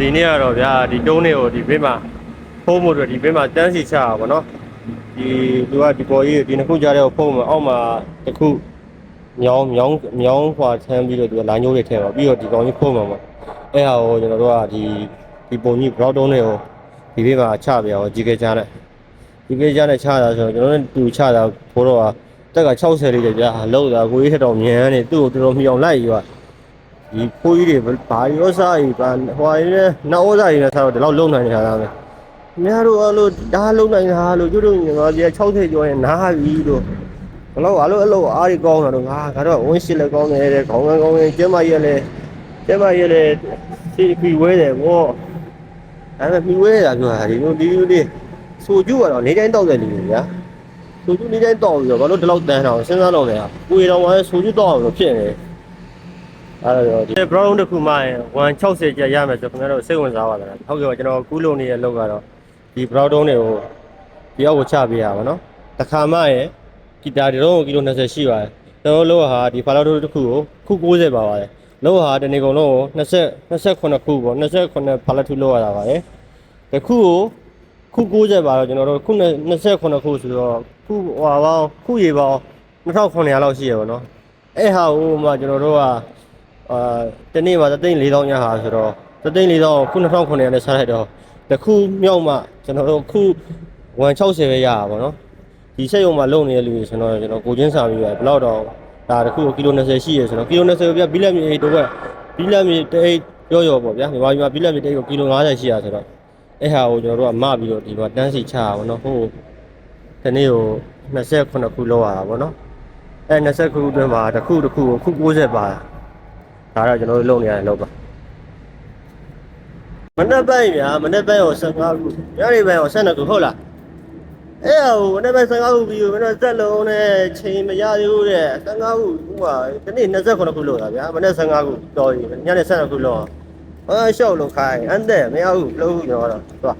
ဒီနေ့ကတော့ဗျာဒီတုံးလေးကိုဒီဘေးမှာဖုံးဖို့အတွက်ဒီဘေးမှာတန်းစီချတာပါတော့ဒီသူကဒီပေါ်ကြီးဒီနှစ်ခုကြားတဲ့ကိုဖုံးမှာအောက်မှာတစ်ခုမြောင်းမြောင်းမြောင်းခွာထမ်းပြီးတော့သူကလိုင်းညိုးတွေထည့်ပါပြီးတော့ဒီကောင်ကြီးဖုံးမှာပေါ့အဲ့ဟာကိုကျွန်တော်တို့ကဒီဒီပုံကြီး brown တုံးလေးကိုဒီဘေးမှာချပြအောင်ကြီးကကြားနဲ့ကြီးကကြားနဲ့ချတာဆိုတော့ကျွန်တော်တို့တူချတာဘိုးတော့ကတက်က60လေးတယ်ဗျာလောက်တာကိုကြီးထက်တော့မြန်နေသူ့ကိုတော်တော်မြှောင်လိုက်ယူပါ ဒီဖိုးကြီးတွေဘာရောစားကြီးဘာဟိုရင်းနဲ့နောက်ဩစားကြီးနဲ့စားတော့ဒီလောက်လုံနိုင်နေတာလားမယ်။များတို့အလို့ဒါလုံနိုင်တာလို့ကျွတ်တို့ငါကြီး60ကျော်ရင်နားပြီလို့ဘလို့အလို့အလို့အားကြီးကောင်းတာတော့ငါကတော့ဝင်းရှိလည်းကောင်းတယ်တဲ့ခေါင်းကန်းကောင်းရင်ကျမကြီးလည်းကျမကြီးလည်းစီဖီဝဲတယ်ဗောအဲ့ဒါဖီဝဲတာပြောတာဒီလိုဒီလိုလေးဆိုကျူကတော့နေတိုင်းတောက်တယ်လူကြီးညာဆိုကျူနေတိုင်းတောက်ပြီးတော့ဘာလို့ဒီလောက်တန်းအောင်စဉ်းစားတော့လဲကိုယ်တော်ကဆိုကျူတောက်အောင်လို့ဖြစ်နေတယ် အဲ့တော့ဒီ brown တစ်ခုမှရင်160ကျပ်ရမယ်ဆိုခင်ဗျားတို့စိတ်ဝင်စားပါလားဟုတ်ကဲ့ပါကျွန်တော်ကူးလုံနေတဲ့လောက်ကတော့ဒီ brown တုံးတွေကိုဒီအောက်ကိုချပေးရပါတော့တစ်ခါမှရင်ဂီတာဒီတော့ကီလို20ရှိပါတယ်ကျွန်တော်လောက်ဟာဒီဖာလာတိုတစ်ခုကိုခု90ပါပါတယ်လောက်ဟာတနေ့ကုန်လုံးကို20 28ခုပေါ့28ဖာလာတူလောက်ရတာပါတယ်တခုကိုခု90ပါတော့ကျွန်တော်တို့ခု28ခုဆိုတော့ခုဟွာပေါင်းခုရေပေါင်း2900လောက်ရှိရပါတော့အဲ့ဟာဟိုမှကျွန်တော်တို့က အာတနေ့မှာသိန်း4000ညဟာဆိုတော့သိန်း4000ခု2900နဲ့ဆက်လိုက်တော့တစ်ခုမြောက်မှကျွန်တော်တို့ခု160ပဲရတာပေါ့နော်ဒီဆက်ရုံမှာလုံနေတဲ့လူတွေဆိုတော့ကျွန်တော်ကိုချင်းစာပြီးပဲဘယ်တော့တော့ဒါတစ်ခုကီလို20ရှိရဆိုတော့ကီလို20ပြဘီလက်မြေတော့ဘီလက်မြေတိတ်ရော့ရော့ပေါ့ဗျာမြန်မာပြည်မှာဘီလက်မြေတိတ်ကိုကီလို90ရှိရဆိုတော့အဲ့ဟာကိုကျွန်တော်တို့ကမပြီးတော့ဒီမှာတန်းစီချတာပေါ့နော်ဟိုဒီနေ့ကို29ခုလောက်ရတာပေါ့နော်အဲ29ခုအတွင်းမှာတစ်ခုတစ်ခုကိုခု90ပါတာ ဒါတော့ကျွန်တော်တို့လုပ်နေရတယ်လုပ်ပါမနေ့ပိုင်းဗျာမနေ့ပိုင်းကို15ခုညနေပိုင်းကို12ခုဟုတ်လားအဲ့ဟိုမနေ့ပိုင်း15ခုပြီးမနေ့ဆက်လုံးနဲ့ချိန်မရသေးဘူးတဲ့15ခုဟိုဟာဒီနေ့29ခုလုပ်တာဗျာမနေ့15ခုတော်ပြီညနေ12ခုလုပ်အောင်အာရှောက်လို့ခိုင်းအန်တဲ့မရဘူးလို့ကျွန်တော်တော့သွား